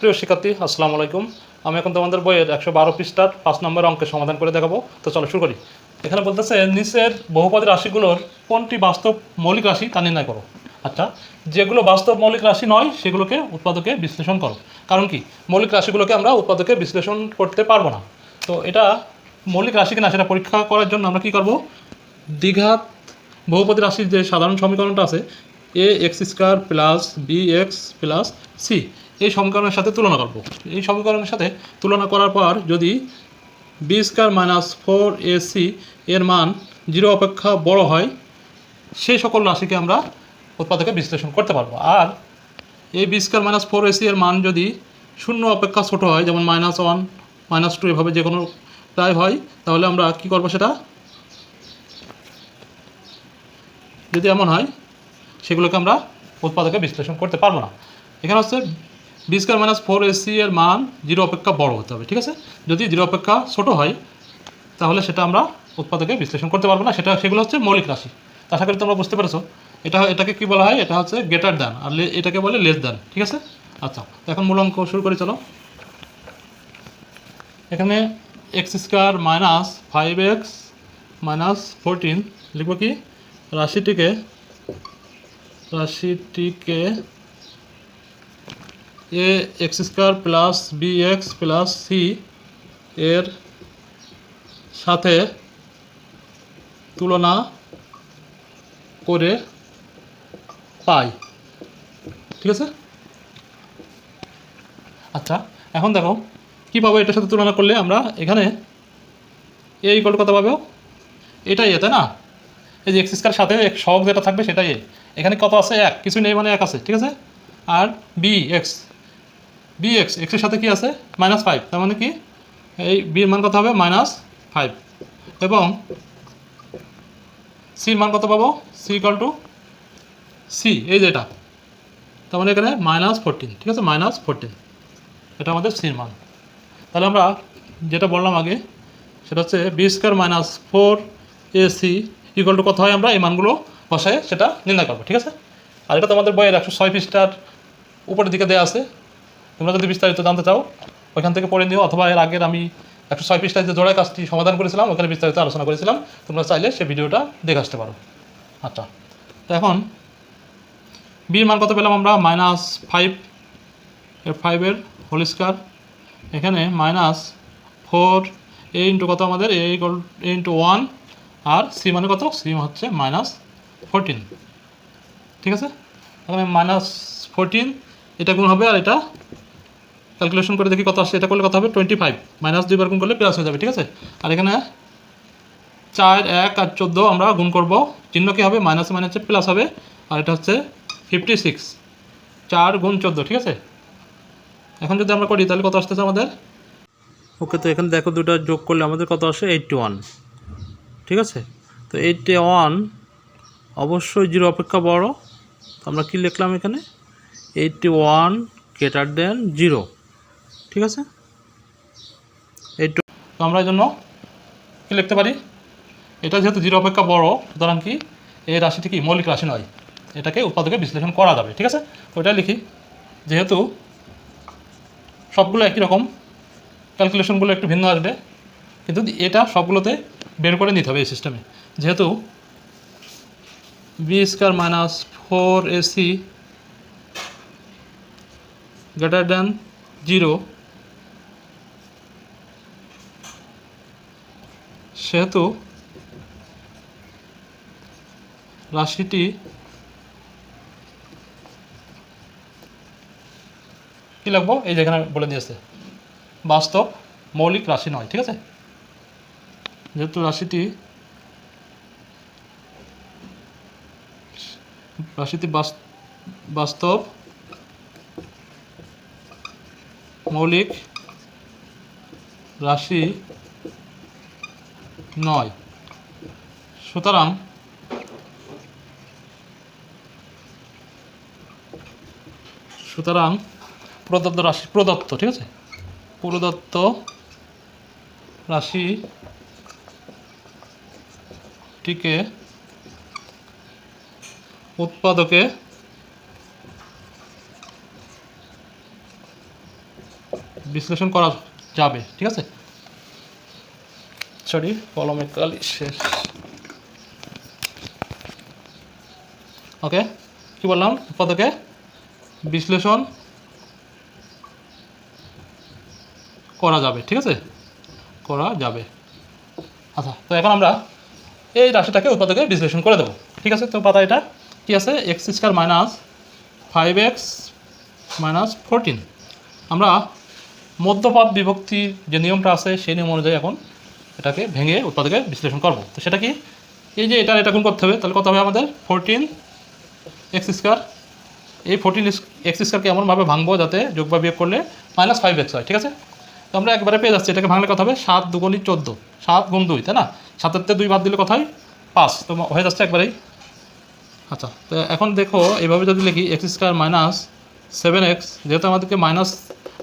প্রিয় শিক্ষার্থী, আসসালামু আলাইকুম। আমি এখন তোমাদের বইয়ের একশো বারো পৃষ্ঠার পাঁচ নম্বর অঙ্কের সমাধান করে দেখাবো। তো চলো শুরু করি। এখানে বলতেছে, নিচের বহুপদী রাশিগুলোর কোনটি বাস্তব মৌলিক রাশি তা নির্ণয় করো। আচ্ছা যেগুলো বাস্তব মৌলিক রাশি নয়, সেগুলোকে উৎপাদকে বিশ্লেষণ করো। কারণ কি? মৌলিক রাশিগুলোকে আমরা উৎপাদকে বিশ্লেষণ করতে পারব না। তো এটা মৌলিক রাশি কিনা সেটা পরীক্ষা করার জন্য আমরা কি করব? দ্বিঘাত বহুপদী রাশির যে সাধারণ সমীকরণটা আছে a x square plus b x plus c এই সমীকরণের সাথে তুলনা করব। এই সমীকরণের সাথে তুলনা করার পর যদি b square minus four a c এর মান জিরো অপেক্ষা বড় হয় সেই সকল রাশিকে আমরা উৎপাদকে বিশ্লেষণ করতে পারব। আর এই b square minus four a c এর মান যদি শূন্য অপেক্ষা ছোট হয়, যেমন মাইনাস ওয়ান মাইনাস টু এভাবে যে কোনো প্রায় হয়, তাহলে আমরা কি করব সেটা? যদি এমন হয়, সেগুলোকে আমরা উৎপাদকে বিশ্লেষণ করতে পারব না। এখানে হচ্ছে b square minus four a c এর মান জিরো অপেক্ষা বড় হতে হবে, ঠিক আছে? যদি জিরো অপেক্ষা ছোট হয়, তাহলে সেটা আমরা উৎপাদকে বিশ্লেষণ করতে পারব না। সেটা, সেগুলো হচ্ছে মৌলিক রাশি। আশা করি তোমরা বুঝতে পেরেছ। এটা, এটাকে কি বলা হয়? এটা হচ্ছে গ্রেটার দ্যান আর এটাকে বলে লেস দ্যান ঠিক আছে? আচ্ছা এখন মূল অঙ্ক শুরু করি, চলো। এখানে x square minus five x minus fourteen লিখব কি? রাশিটিকে রাশিটিকে a x square plus b x plus c এর সাথে তুলনা করে পাই। ঠিক আছে? আচ্ছা এখন দেখো কী পাবো এটার সাথে তুলনা করলে আমরা এখানে এ ইকল কত পাবো? এটাই এ না? এই যে এক্স স্কোয়ার সাথে এক সহগ যেটা থাকবে সেটাই এখানে কত আছে? এক। কিছু নেই মানে এক আছে, ঠিক আছে? আর বি এক্স বি এক্স এক্সের সাথে কি আছে? মাইনাস ফাইভ তার মানে কি? এই বির মান কত হবে? মাইনাস ফাইভ এবং সির মান কত পাবো? সি ইকাল টু সি এই যে এটা। তার মানে এখানে মাইনাস ফোরটিন ঠিক আছে? মাইনাস ফোরটিন এটা আমাদের সির মান। তাহলে আমরা যেটা বললাম আগে, সেটা হচ্ছে b square minus four a c equal to কত হয় আমরা? এই মানগুলো বসায় সেটা নির্ণয় করব, ঠিক আছে? আর এটা তোমাদের বইয়ের একশো ছয় পৃষ্ঠার উপরের দিকে দেওয়া আছে। তোমরা যদি বিস্তারিত জানতে চাও, ওইখান থেকে পড়ে নিও, অথবা এর আগের আমি একশো ছয় পৃষ্ঠায় যে জোড়ায় কাজটি সমাধান করেছিলাম, ওখানে বিস্তারিত আলোচনা করেছিলাম, তোমরা চাইলে সেই ভিডিওটা দেখে আসতে পারো। আচ্ছা তো এখন বির মান কত পেলাম আমরা? মাইনাস ফাইভ এর ফাইভের হোল স্কোয়ার এখানে মাইনাস ফোর এ ইন্টু কত আমাদের? A equal a into one R c মানে কত? সি হচ্ছে মাইনাস ফোরটিন ঠিক আছে? এখানে মাইনাস ফোরটিন এটা গুণ হবে আর এটা ক্যালকুলেশন করে দেখি কত আসছে, এটা করলে কত হবে? টোয়েন্টি ফাইভ মাইনাস দুইবার গুণ করলে প্লাস হয়ে যাবে, ঠিক আছে? আর এখানে চার, এক আর চোদ্দ আমরা গুণ করব। চিহ্ন কী হবে? মাইনাস মাইনাসে প্লাস হবে। আর এটা হচ্ছে ফিফটি সিক্স চার গুণ চোদ্দ, ঠিক আছে? এখন যদি আমরা করি, তাহলে কত আসতেছে আমাদের? ওকে, তো এখানে দেখো দুটো যোগ করলে আমাদের কত আসে? এইটটি ওয়ান ঠিক আছে? তো এইটটি ওয়ান অবশ্যই জিরো অপেক্ষা বড়। আমরা কি লিখলাম এখানে? Eighty one greater than zero ঠিক আছে? এইটু তো আমরা এই জন্য কী লিখতে পারি? এটা যেহেতু জিরো অপেক্ষা বড়, সুতরাং কি এই রাশিটি কি? মৌলিক রাশি নয়। এটাকে উৎপাদকে বিশ্লেষণ করা যাবে, ঠিক আছে? এটা লিখি। যেহেতু সবগুলো একই রকম, ক্যালকুলেশনগুলো একটু ভিন্ন আসবে, কিন্তু এটা সবগুলোতে বের করে নিতে হবে এই সিস্টেমে। যেহেতু b square minus four a c greater than zero সেহেতু রাশিটি কী লাগবো? এই যেখানে বলে দিয়েছে। বাস্তব মৌলিক রাশি নয়, ঠিক আছে? যেহেতু রাশিটি রাশিটি বাস- বাস্তব মৌলিক রাশি নয়। সুতরাং সুতরাং প্রদত্ত রাশি, প্রদত্ত, ঠিক আছে? প্রদত্ত রাশিটিকে উৎপাদকে বিশ্লেষণ করা যাবে, ঠিক আছে? সরি কলমে কালি, শেষ। ওকে, কি বললাম? উৎপাদকে? বিশ্লেষণ? করা যাবে, ঠিক আছে? করা যাবে। আচ্ছা তো এখন আমরা এই রাশিটাকে উৎপাদকে বিশ্লেষণ করে দেবো, ঠিক আছে? তো পাতা এটা কি আছে? X square minus five x minus fourteen আমরা মধ্যপাত বিভক্তির যে নিয়মটা আছে, সেই নিয়ম অনুযায়ী এখন এটাকে ভেঙে উৎপাদকে বিশ্লেষণ করব। তো সেটা কি? এই যে এটা এটা গুণ করতে হবে। তাহলে কত হবে আমাদের? ফোরটিন এক্স স্কোয়ার এই ফোরটিন এক্স স্কোয়ারকে এমনভাবে ভাঙবো যাতে যোগ বা বিয়োগ করলে মাইনাস ফাইভ এক্স হয়, ঠিক আছে? তো আমরা একবারে পেয়ে যাচ্ছি। এটাকে ভাঙলে কথা হবে? সাত দুগুণি চোদ্দ। সাত গুণ দুই, তাই না? সাতেরতে দুই বাদ দিলে কথাই পাঁচ। তো হয়ে যাচ্ছে একবারেই। আচ্ছা তো এখন দেখো, এইভাবে যদি লিখি x square minus seven x যেহেতু আমাদেরকে মাইনাস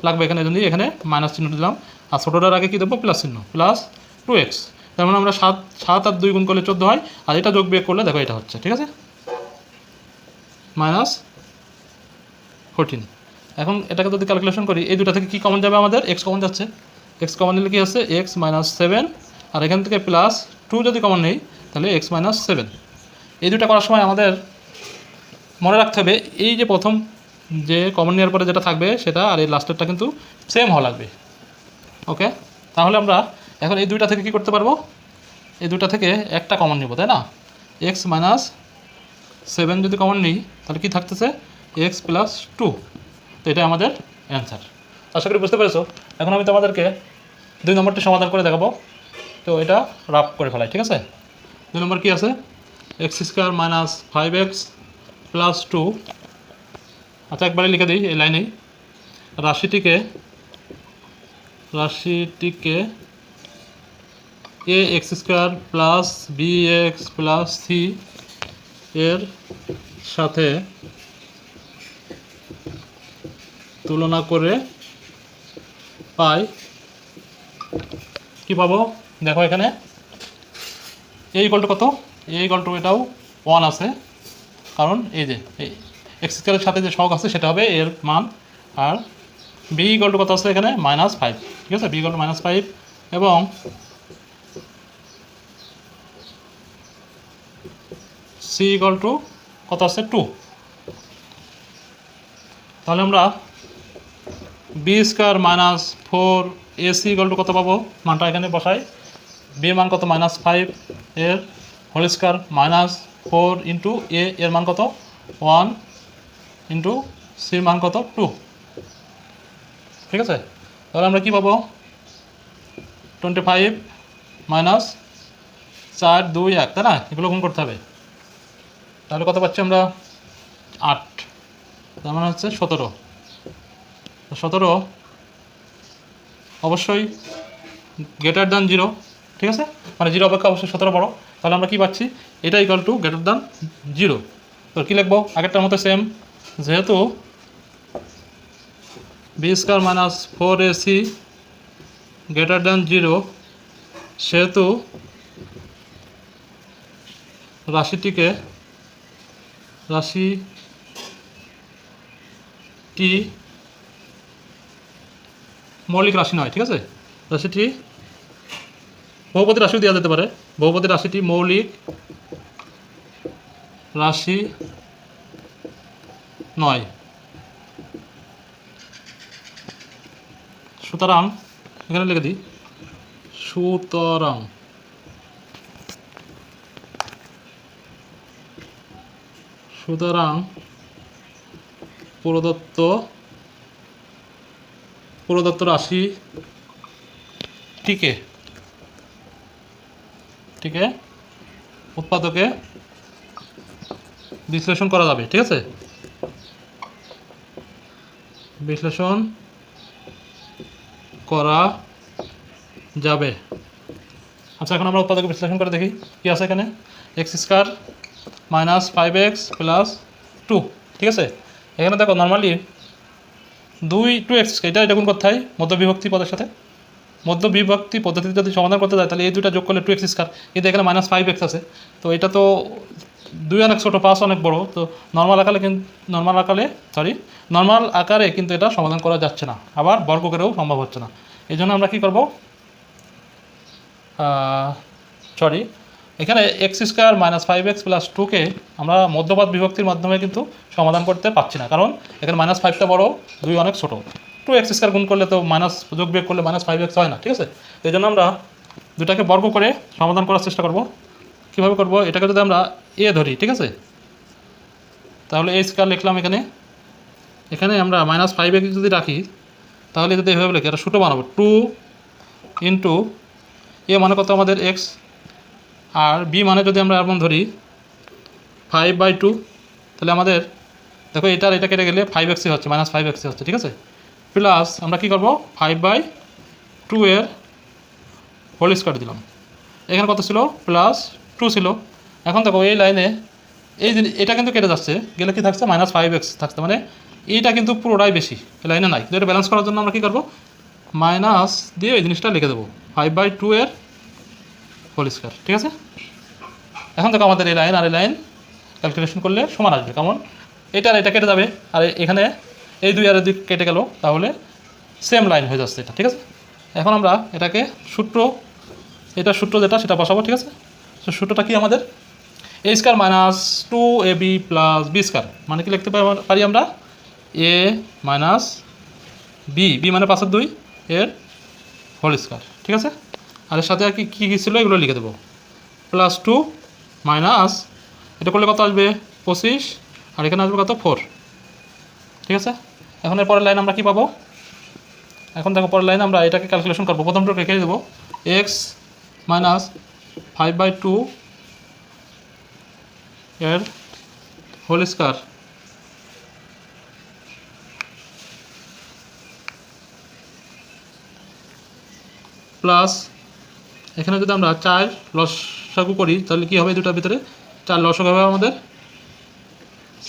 লাগবে এখানে জন্য এখানে মাইনাস চিহ্ন দিলাম। আর ছোটোটার আগে কী দেবো? প্লাস চিহ্ন। প্লাস টু এক্স তার মানে আমরা সাত সাত আর দুই গুণ করলে চোদ্দ হয়, আর এটা যোগ বিয়োগ করলে দেখো এটা হচ্ছে, ঠিক আছে? মাইনাস ফোরটিন এখন এটাকে যদি ক্যালকুলেশন করি, এই দুটা থেকে কী কমন যাবে আমাদের? এক্স কমন যাচ্ছে। এক্স কমন নিলে কী আছে এক্স মাইনাস সেভেন আর এখান থেকে প্লাস টু যদি কমন নেই, তাহলে এক্স মাইনাস সেভেন এই দুটা করার সময় আমাদের মনে রাখতে হবে, এই যে প্রথম যে কমন নেওয়ার পরে যেটা থাকবে সেটা, আর এই লাস্টেরটা কিন্তু সেম হওয়া লাগবে। ওকে তাহলে আমরা এখন এই দুইটা থেকে কি করতে পারব? এই দুইটা থেকে একটা কমন নিব, তাই না? এক্স মাইনাস সেভেন যদি কমন নিই, তাহলে কি থাকতেছে? এক্স প্লাস টু তো এটা আমাদের অ্যান্সার আশা করি বুঝতে পেরেছ? এখন আমি তোমাদেরকে দুই নম্বরটি সমাধান করে দেখাবো। তো এটা রাফ করে ফেলাই, ঠিক আছে? দুই নম্বর কি আছে? X square minus five x plus two আচ্ছা একবারে লিখে দিই এই লাইনেই। রাশিটিকে রাশিটিকে a x square plus b x plus c এর সাথে তুলনা করে পাই। কি পাবো? দেখো এখানে। এ ইকল টু কত? এ ইকল টু এটাও ওয়ান আছে। কারণ এই যে, এই এক্স স্কোয়ারের সাথে যে শখ আছে, সেটা হবে এর মান। আর বি ইকল টু কত আছে এখানে? মাইনাস ফাইভ ঠিক আছে? B equal to minus five এবং সি ইকল টু কত আছে টু তাহলে আমরা b square minus four a c equal to কত পাবো? মানটা এখানে বসাই। বি মান কত? মাইনাস ফাইভ এর whole square minus four into a এর মান কত? ওয়ান ইন্টু সির মান কত? টু ঠিক আছে? তাহলে আমরা কি পাবো? টোয়েন্টি ফাইভ মাইনাস চার দুই এক, তাই না? এগুলো গুণ করতে হবে। তাহলে কত পাচ্ছি আমরা? আট। তার মানে হচ্ছে সতেরো। সতেরো অবশ্যই গ্রেটার দ্যান জিরো ঠিক আছে? মানে জিরো অপেক্ষা অবশ্যই সতেরো বড়ো। তাহলে আমরা কি পাচ্ছি? এটা equal to greater than zero তো কী লিখব? আগেরটার মতো সেম যেহেতু b square minus four a c greater than zero সেহেতু রাশিটিকে রাশিটি মৌলিক রাশি নয়, ঠিক আছে? রাশিটি বহুপতি রাশিও দেওয়া যেতে পারে। বহুপতি রাশিটি মৌলিক রাশি নয়। সুতরাং এখানে লিখে দিই, সুতরাং সুতরাং প্রদত্ত প্রদত্ত রাশি টিকে উৎপাদকে বিশ্লেষণ করা যাবে, ঠিক আছে? বিশ্লেষণ করা যাবে। আচ্ছা এখন আমরা উৎপাদকে বিশ্লেষণ করে দেখি। কি আছে এখানে? X square minus five x plus two ঠিক আছে? এখানে দেখো নর্মালি দুই টু এক্স এটা এটা করতে হয় মধ্যবিভক্তি পদের সাথে। মধ্যবিভক্তি পদ্ধতিতে যদি সমাধান করতে যায়, তাহলে এই দুটো যোগ করলে টু এক্স স্কোয়ার কিন্তু এখানে মাইনাস ফাইভ এক্স আছে। তো এটা তো দুই অনেক ছোটো, পাঁচ অনেক বড়। তো নর্মাল আকারে কিন্তু নর্মাল আকারে সরি নর্মাল আকারে কিন্তু এটা সমাধান করা যাচ্ছে না। আবার বর্গ করেও সম্ভব হচ্ছে না। এই জন্য আমরা কী করব? সরি এখানে x square minus five x plus টুকে আমরা মধ্যপাত বিভক্তির মাধ্যমে কিন্তু সমাধান করতে পারছি না। কারণ এখানে মাইনাস ফাইভটা বড়, দুই অনেক ছোটো। টু এক্স স্কোয়ার গুণ করলে তো মাইনাস যোগ বিয়োগ করলে মাইনাস ফাইভ এক্স হয় না, ঠিক আছে? এই জন্য আমরা দুটাকে বর্গ করে সমাধান করার চেষ্টা করব। কীভাবে করব? এটাকে যদি আমরা এ ধরি, ঠিক আছে? তাহলে এ স্কোয়ার লিখলাম এখানে। এখানে আমরা মাইনাস ফাইভ এক্স যদি রাখি, তাহলে যদি এভাবে লিখি, এটা ছোটো বানাবো। টু ইন্টু এ মানে কত আমাদের? এক্স আর বি মানে যদি আমরা এমন ধরি ফাইভ বাই টু তাহলে আমাদের, দেখো এটার এটা কেটে গেলে ফাইভ এক্সি হচ্ছে মাইনাস ফাইভ এক্সি হচ্ছে, ঠিক আছে? প্লাস আমরা কী করব? ফাইভ বাই টু এর হোল স্কোয়ার দিলাম। এখানে কত ছিল? প্লাস টু ছিল। এখন দেখো এই লাইনে এই জিনিস এটা কিন্তু কেটে যাচ্ছে, গেলে কি থাকছে? মাইনাস ফাইভ এক্স থাকছে মানে এইটা কিন্তু পুরোটাই বেশি, এই লাইনে নাই। তো এটা ব্যালেন্স করার জন্য আমরা কী করব? মাইনাস দিয়ে এই জিনিসটা লিখে দেবো ফাইভ বাই টু এর হোল স্কোয়ার ঠিক আছে? এখন দেখো আমাদের এই লাইন আর এই লাইন ক্যালকুলেশন করলে সমান আসবে, কেমন? এটা আর এটা কেটে যাবে, আর এখানে এই দুই আর দুই কেটে গেল, তাহলে সেম লাইন হয়ে যাচ্ছে এটা, ঠিক আছে? এখন আমরা এটাকে সূত্র, এটা সূত্র যেটা, সেটা বসাবো, ঠিক আছে? তো সূত্রটা কি আমাদের? A square minus two a b plus b square মানে কি লিখতে পারি- আমরা? এ মাইনাস বি বি মানে পাঁচের দুই, এর হোল স্কোয়ার ঠিক আছে? আর এর সাথে আর কি কী কী ছিল? এগুলো লিখে দেবো। প্লাস টু মাইনাস, এটা করলে কত আসবে? পঁচিশ, আর এখানে আসবে কত? ফোর। ঠিক আছে? এখন এর পরের লাইন আমরা কি পাবো? এখন দেখো, পরের লাইন আমরা এটাকে ক্যালকুলেশন করব। প্রথমটা রেখে দেবো। X minus five by two এর হোল স্কোয়ার প্লাস এখানে যদি আমরা চার লসাগু করি, তাহলে কী হবে দুটার ভিতরে? চার লসাগু হবে আমাদের।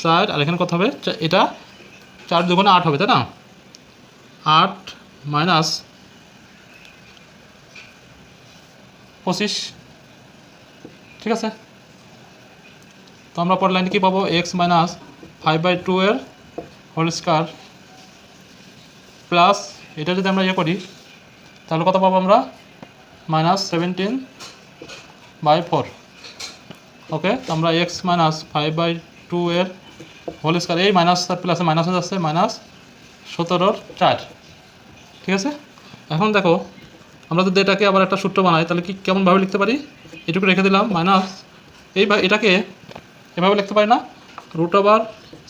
চার, আর এখানে কত হবে? এটা চার দুগুণে আট হবে, তাই না? আট মাইনাস পঁচিশ। ঠিক আছে? তো আমরা পরের লাইনে কী পাবো? X minus five by two এর হোল স্কোয়ার প্লাস এটা যদি আমরা ইয়ে করি, তাহলে কত পাবো আমরা? Minus seventeen by four okay আমরা x minus five by two এর হোল স্কোয়ার এই মাইনাস আর প্লাসে মাইনাস হয়ে মাইনাস সতেরোর চার। ঠিক আছে? এখন দেখো, আমরা যদি এটাকে আবার একটা সূত্র বানাই, তাহলে কি কেমনভাবে লিখতে পারি? এটুকু রেখে দিলাম মাইনাস এই এটাকে এভাবে লিখতে পারি না root over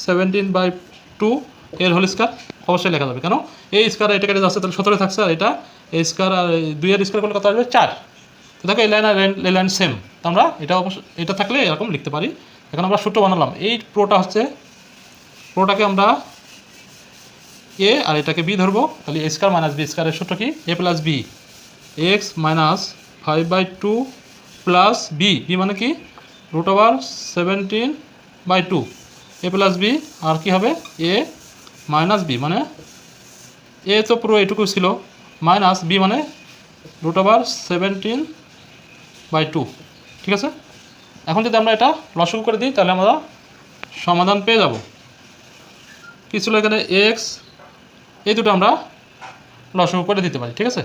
seventeen by two এর হোল স্কোয়ার অবশ্যই লেখা যাবে। কেন? এই স্কোয়ার এটা কেটে যাচ্ছে, তাহলে সতেরো থাকছে, আর এটা এই স্কোয়ার আর দুইয়ের স্কোয়ার করলে কত আসবে? চার। দেখো এই লাইন আর এই লাইন সেম তো আমরা এটা অবশ্য এটা থাকলে এরকম লিখতে পারি। এখন আমরা সূত্র বানালাম। এই প্রোটা হচ্ছে পুরোটাকে আমরা এ আর এটাকে বি ধরবো। তাহলে এ স্কোয়ার মাইনাস বি স্কোয়ারের সূত্র কি? A plus b x minus five by two plus b b মানে কি? Root over seventeen by two a plus b আর কি হবে? এ মাইনাস বি মানে এ তো পুরো এটুকু ছিল। মাইনাস বি মানে root over seventeen by two ঠিক আছে? এখন যদি আমরা এটা লসগু করে দিই, তাহলে আমরা সমাধান পেয়ে যাব। কী ছিল এখানে? এক্স এই দুটো আমরা লসগু করে দিতে পারি, ঠিক আছে?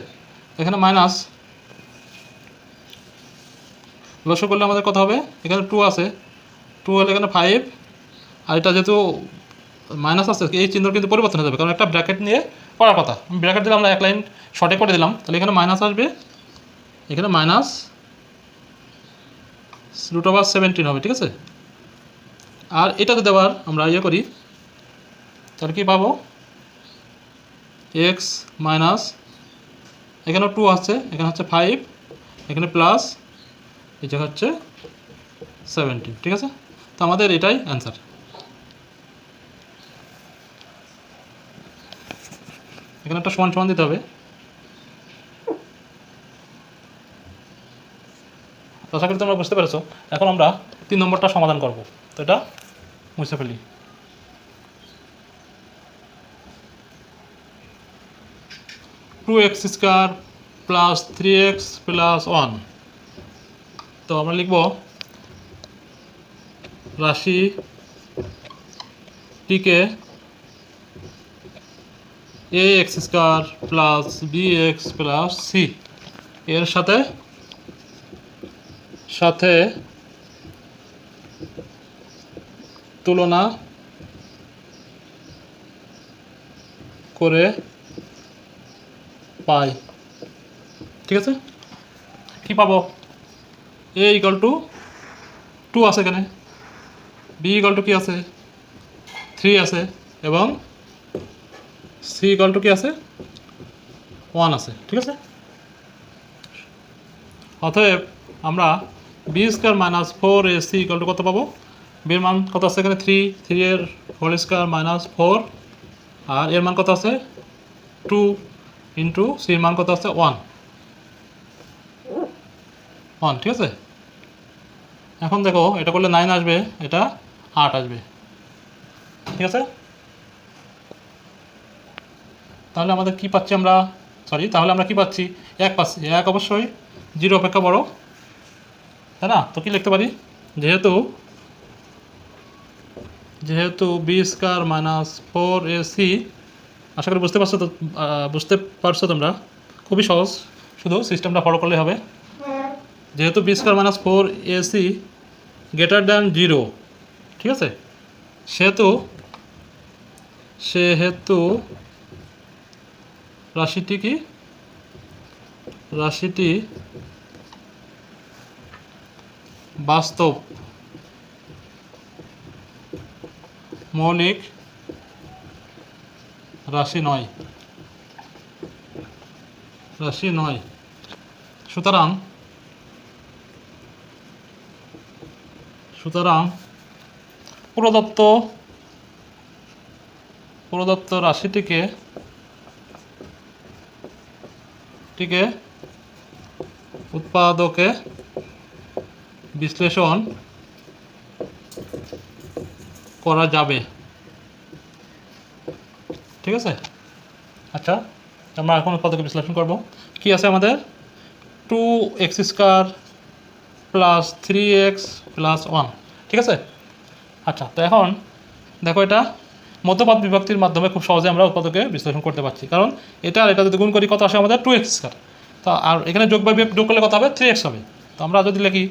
এখানে মাইনাস লসগু করলে আমাদের কত হবে? এখানে টু আছে। টু হলে এখানে ফাইভ আর এটা যেহেতু মাইনাস আছে, এই চিহ্ন কিন্তু পরিবর্তন হয়ে যাবে, কারণ একটা ব্র্যাকেট নিয়ে পড়ার কথা। ব্র্যাকেট দিলে আমরা এক লাইন শর্টে করে দিলাম, তাহলে এখানে মাইনাস আসবে। এখানে মাইনাস রুট ওভার সেভেন্টিন হবে, ঠিক আছে? আর এটা যদি আবার আমরা ইয়ে করি, তাহলে কী পাবো? এক্স মাইনাস এখানে টু আছে, এখানে হচ্ছে ফাইভ এখানে প্লাস জায়গা হচ্ছে সেভেন্টিন ঠিক আছে? তো আমাদের এটাই অ্যান্সার এখানে একটা সমান সমান দিতে হবে। আশা করি তোমরা বুঝতে পেরেছ। এখন আমরা তিন নম্বরটা সমাধান করব। তো এটা মুছে ফেলি। Two x square plus three x plus one তো আমরা লিখব রাশি টিকে a x square plus b x plus c এর সাথে সাথে তুলনা করে পাই। ঠিক আছে? কি পাবো? এ ইকাল টু টু আছে এখানে। বি ইকাল টু কি আছে? থ্রি আছে এবং সি ইকাল টু কি আছে? ওয়ান আছে। ঠিক আছে? অতএব আমরা b square minus four a c equal to কত পাবো? বির মান কত আছে এখানে? থ্রি থ্রি এর হোল স্কোয়ার মাইনাস ফোর আর এর মান কত আছে? টু ইন্টু সির মান কত আছে? ওয়ান ওয়ান ঠিক আছে? এখন দেখো, এটা করলে নাইন আসবে, এটা আট আসবে। ঠিক আছে? তাহলে আমাদের কি পাচ্ছি আমরা? সরি তাহলে আমরা কি পাচ্ছি? এক পাচ্ছি। এক অবশ্যই জিরো অপেক্ষা বড়। তাই না তো কি লিখতে পারি? যেহেতু যেহেতু b square minus four a c আশা করি বুঝতে পারছ তো বুঝতে পারছ তোমরা? খুবই সহজ, শুধু সিস্টেমটা ফলো করলে হবে। যেহেতু b square minus four a c greater than zero ঠিক আছে? সেহেতু সেহেতু রাশিটি কি? রাশিটি বাস্তব। মৌলিক রাশি নয়। রাশি নয়। সুতরাং সুতরাং প্রদত্ত প্রদত্ত রাশিটিকে টিকে উৎপাদকে বিশ্লেষণ করা যাবে। ঠিক আছে? আচ্ছা আমরা এখন উৎপাদকে বিশ্লেষণ করব। কি আছে আমাদের? Two x square plus three x plus one ঠিক আছে? আচ্ছা তো এখন দেখো এটা মধ্যপাত বিভক্তির মাধ্যমে খুব সহজে আমরা উৎপাদকে বিশ্লেষণ করতে পারছি। কারণ এটা আর এটা যদি গুণ করি, কত আসে আমাদের টু এক্স স্কোয়ার তো আর এখানে যোগ বা যোগ করলে কত হবে? থ্রি এক্স হবে। তো আমরা যদি লিখি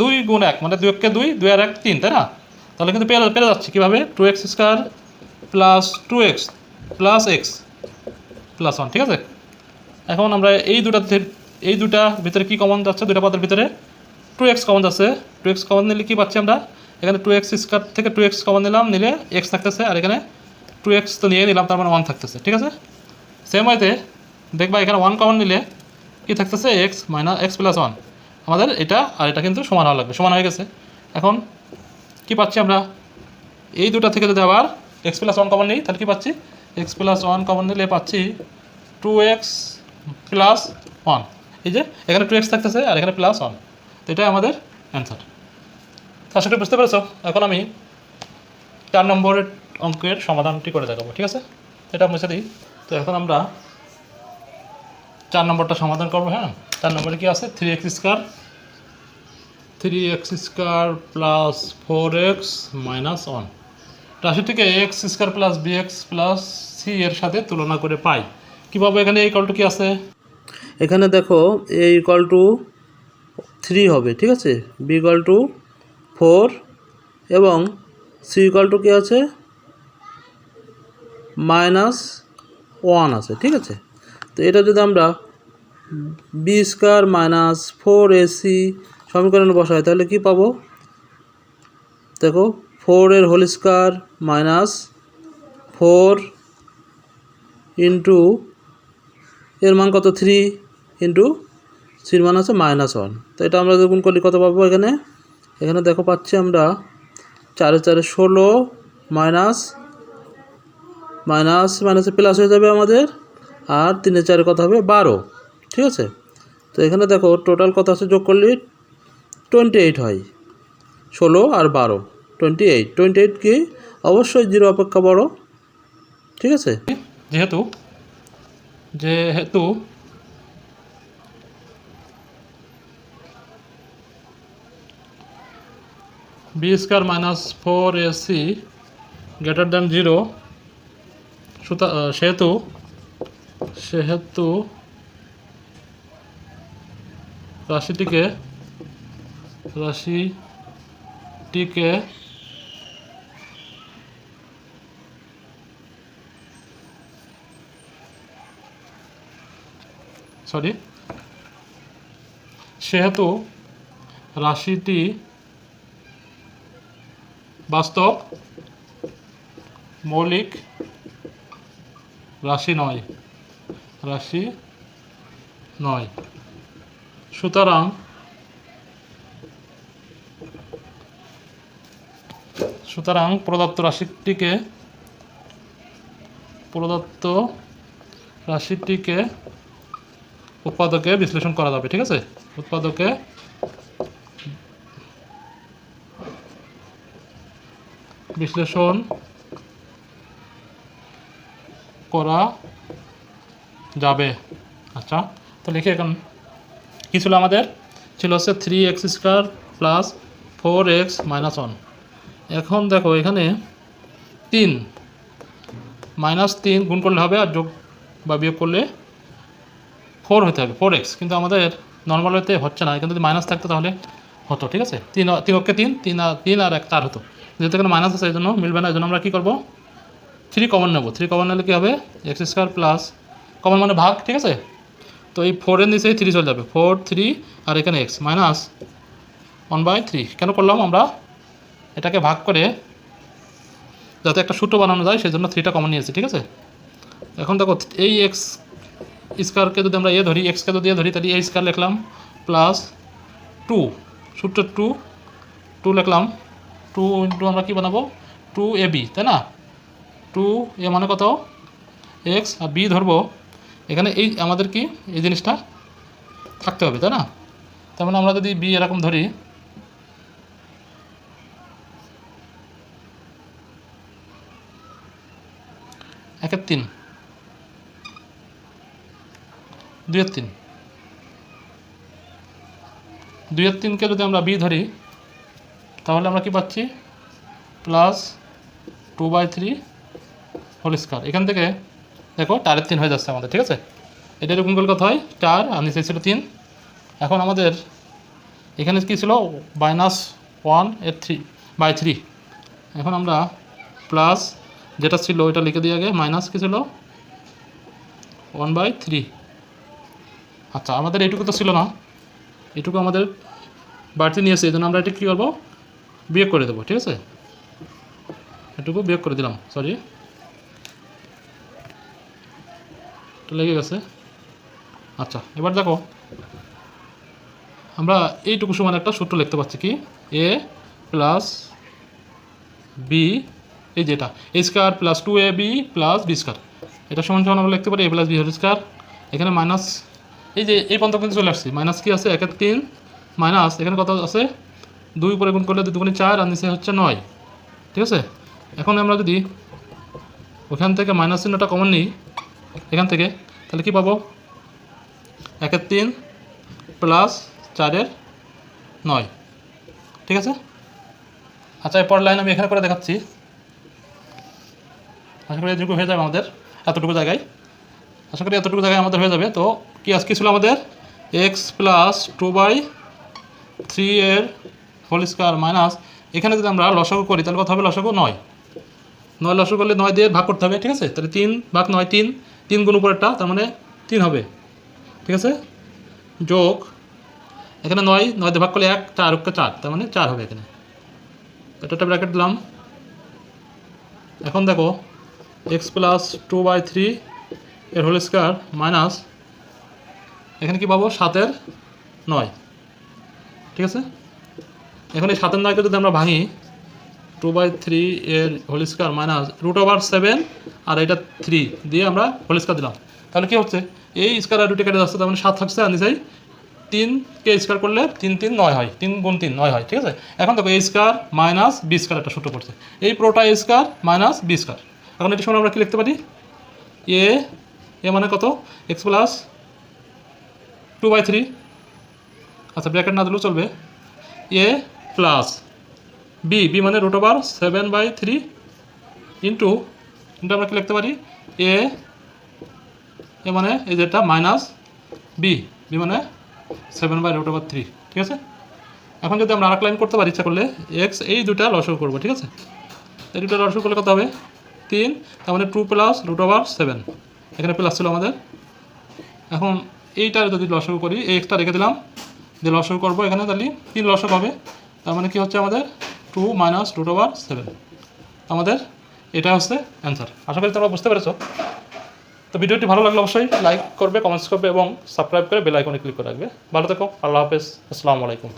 দুই গুণ এক মানে দুই এককে দুই দুই আর এক তিন, তাই না? তাহলে কিন্তু পেয়ে পেয়ে যাচ্ছি কীভাবে? Two x square plus two x plus x plus one ঠিক আছে? এখন আমরা এই দুটা এই দুটা ভিতরে কি কমন যাচ্ছে? দুটা পদের ভিতরে টু এক্স কমন যাচ্ছে। টু এক্স কমন নিলে কী পাচ্ছি আমরা? এখানে টু এক্স স্কোয়ার থেকে টু এক্স কমন নিলাম, নিলে এক্স থাকতেছে, আর এখানে টু এক্স তো নিয়ে নিলাম, তার মানে ওয়ান থাকতেছে, ঠিক আছে? সেম ওয়েতে দেখবা এখানে ওয়ান কমন নিলে কি থাকতেছে? X minus x plus one আমাদের এটা আর এটা কিন্তু সমান হওয়া লাগবে। সমান হয়ে গেছে। এখন কি পাচ্ছি আমরা? এই দুটা থেকে যদি আবার এক্স প্লাস ওয়ান কমন নিই, তাহলে কী পাচ্ছি? এক্স প্লাস ওয়ান কমন নিলে পাচ্ছি টু এক্স প্লাস ওয়ান এই যে, এখানে টু এক্স থাকতেছে আর এখানে প্লাস ওয়ান তো এটাই আমাদের অ্যান্সার আশা করি বুঝতে পেরেছ। এখন আমি চার নম্বরের অঙ্কের সমাধানটি করে দেখাবো, ঠিক আছে? এটা মুছে দিই। তো এখন আমরা চার নম্বরটা সমাধান করব হ্যাঁ? চার নম্বরে কি আছে? Three x square three x square plus four x minus one রাশিটিকে x square plus b x plus c এর সাথে তুলনা করে পাই। কীভাবে এখানে এই কলটু কি আছে? এখানে দেখো এই ইকাল টু থ্রি হবে, ঠিক আছে? বি ইকাল টু ফোর এবং সি ইকাল টু কী আছে? মাইনাস ওয়ান আছে, ঠিক আছে? তো এটা যদি আমরা b square minus four a c সমীকরণে বসাই, তাহলে কি পাবো? দেখো ফোর এর whole square minus four into এর মান কত? থ্রি ইন্টু সির মান আছে মাইনাস ওয়ান তো এটা আমরা গুণ করলে কত পাবো এখানে? এখানে দেখো পাচ্ছি আমরা চারে চারে ষোলো মাইনাস মাইনাস মাইনাসে প্লাস হয়ে যাবে আমাদের আর তিনে চারে কত হবে, বারো। ঠিক আছে? তো এখানে দেখো টোটাল কত আছে যোগ করলে টোয়েন্টি এইট হয়। ষোলো আর বারো টোয়েন্টি এইট টোয়েন্টি এইট কি? অবশ্যই জিরো অপেক্ষা বড়। ঠিক আছে? যেহেতু যেহেতু b square minus four a c greater than zero সুতা সেহেতু সেহেতু রাশিটিকে রাশিটিকে সরি সেহেতু রাশিটি বাস্তব মৌলিক রাশি নয়। রাশি নয়। সুতরাং সুতরাং প্রদত্ত রাশিটিকে প্রদত্ত রাশিটিকে উৎপাদকে বিশ্লেষণ করা যাবে, ঠিক আছে? উৎপাদকে বিশ্লেষণ করা যাবে। আচ্ছা তো লিখে এখন কী ছিল আমাদের? ছিল হচ্ছে three x square plus four x minus one এখন দেখো এখানে তিন। মাইনাস তিন গুণ করলে হবে আর যোগ বা বিয়োগ করলে ফোর হতে হবে ফোর এক্স কিন্তু আমাদের নর্মাল হতে হচ্ছে না। এখানে যদি মাইনাস থাকতো তাহলে হতো, ঠিক আছে? তিন তিন অক্ষে তিন তিন আর তিন আর এক, চার হতো। যেহেতু এখানে মাইনাস আছে, এই জন্য মিলবে না, এই জন্য আমরা কী করব? থ্রি কমন নেব। থ্রি কমন নিলে কী হবে? এক্স স্কোয়ার প্লাস কমন মানে ভাগ, ঠিক আছে? তো এই ফোরের নিচেই থ্রি চলে যাবে। ফোর থ্রি আর এখানে x minus one by three কেন করলাম আমরা? এটাকে ভাগ করে যাতে একটা সূত্র বানানো যায় সেই জন্য থ্রিটা কমন নিয়েছি, ঠিক আছে? এখন দেখো, এই এক্স স্কোয়ারকে যদি আমরা এ ধরি এক্সকে যদি এ ধরি, তাহলে এ স্কোয়ার লিখলাম প্লাস টু সূত্র টু টু লিখলাম। টু ইন্টু আমরা কী বানাবো? টু এ বি তাই না? টু এ মানে কত? এক্স আর বি ধরবো এখানে এই আমাদের কি এই জিনিসটা থাকতে হবে, তাই না? তার মানে আমরা যদি বি এরকম ধরি একের তিন দুইয়ের তিন দুইয়ের তিনকে যদি আমরা বি ধরি, তাহলে আমরা কি পাচ্ছি? Plus two by three whole square এখান থেকে দেখো চারের তিন হয়ে যাচ্ছে আমাদের, ঠিক আছে? এটা এরকম করলে কত হয়? চার, আর নিচে ছিল তিন। এখন আমাদের এখানে কী ছিল? মাইনাস ওয়ানের থ্রি বাই থ্রি এখন আমরা প্লাস যেটা ছিল, ওইটা লিখে দিয়ে আগে। মাইনাস কী ছিল? ওয়ান বাই থ্রি আচ্ছা আমাদের এইটুকু তো ছিল না। এটুকু আমাদের বাড়তি নিয়েছে এই জন্য আমরা এটা কী করব? বিয়োগ করে দেবো, ঠিক আছে? এটুকু বিয়োগ করে দিলাম সরি এটা লেগে গেছে। আচ্ছা এবার দেখো। আমরা এইটুকু সমান একটা সূত্র লিখতে পাচ্ছি কি? এ প্লাস বি এই যেটা a square plus two a b plus b square এটা সমান সমান আমরা লিখতে পারি a plus b whole square এখানে মাইনাস এই যে এই পর্যন্ত কিন্তু চলে আসছে। মাইনাস কি আছে? একের তিন। মাইনাস এখানে কত আছে? দুই উপরে গুণ করলে দুগুণে চার, আর নিচে হচ্ছে নয়। ঠিক আছে? এখন আমরা যদি ওখান থেকে মাইনাস চিহ্নটা কমন নিই এখান থেকে। তাহলে কি পাবো? একের তিন প্লাস চারের নয়। ঠিক আছে? আচ্ছা এরপর লাইন আমি এখানে করে দেখাচ্ছি। আশা করি এটুকু হয়ে যাবে আমাদের, এতটুকু জায়গায়। আশা করি এতটুকু জায়গায় আমাদের হয়ে যাবে। তো কি আজকে ছিল আমাদের? X plus two by three এর হোল স্কোয়ার মাইনাস এখানে যদি আমরা লসাগু করি, তাহলে কত হবে? লসাগু নয়। নয় লসাগু করলে নয় দিয়ে ভাগ করতে হবে, ঠিক আছে? তাহলে তিন ভাগ নয়, তিন। তিন গুণ উপরেরটা, তার মানে তিন হবে। ঠিক আছে? যোগ, এখানে নয় নয় ভাগ করলে এক, চার, অক্ষে চার, তার মানে চার হবে এখানে। এটা ব্র্যাকেট দিলাম। এখন দেখো X plus two by three এর হোল স্কোয়ার মাইনাস এখানে কি পাবো? সাতের নয়। ঠিক আছে? এখন এই সাতের নয়কে যদি আমরা ভাঙি টু বাই থ্রি এর whole square minus root over seven আর এটা থ্রি দিয়ে আমরা হোল স্কোয়ার দিলাম। তাহলে কি হচ্ছে? এই স্কোয়ার আর দুটি কেটে যাচ্ছে, তার মানে সাত থাকছে, আর নিচেই তিনকে স্কোয়ার করলে তিন তিন, নয় হয়, তিন গুণ তিন, নয় হয়, ঠিক আছে? এখন দেখো এই স্কোয়ার মাইনাস বি স্কোয়ার একটা সূত্র করছে এই প্রোটা স্কোয়ার মাইনাস বি স্কোয়ার। এখন এটি সময় আমরা কি লিখতে পারি? এ এ মানে কত? X plus two by three আচ্ছা ব্র্যাকেট না দিলেও চলবে। এ প্লাস বি বি মানে root over seven by three into into আমরা কি লিখতে পারি? এ এ মানে এই যেটা মাইনাস বি বি মানে seven by root over three ঠিক আছে? এখন যদি আমরা আরেক লাইন করতে পারি, ইচ্ছা করলে এক্স এই দুটা লসও করব, ঠিক আছে? এই দুটা লসও করলে কত হবে? তিন, তার মানে two plus root over seven এখানে প্লাস ছিল আমাদের। এখন এইটার যদি লসও করি এই এক্সটা রেখে দিলাম যে লসও করব এখানে, তাহলে তিন লসক হবে তার মানে কি হচ্ছে আমাদের? Two minus root over seven. আমাদের এটা হচ্ছে অ্যান্সার। আশা করি তোমরা বুঝতে পেরেছ। তো ভিডিওটি ভালো লাগলে অবশ্যই লাইক করবে, কমেন্টস করবে এবং সাবস্ক্রাইব করে বেল আইকনে ক্লিক করে রাখবে। ভালো থেকো, আল্লাহ হাফেজ। আসসালামু আলাইকুম।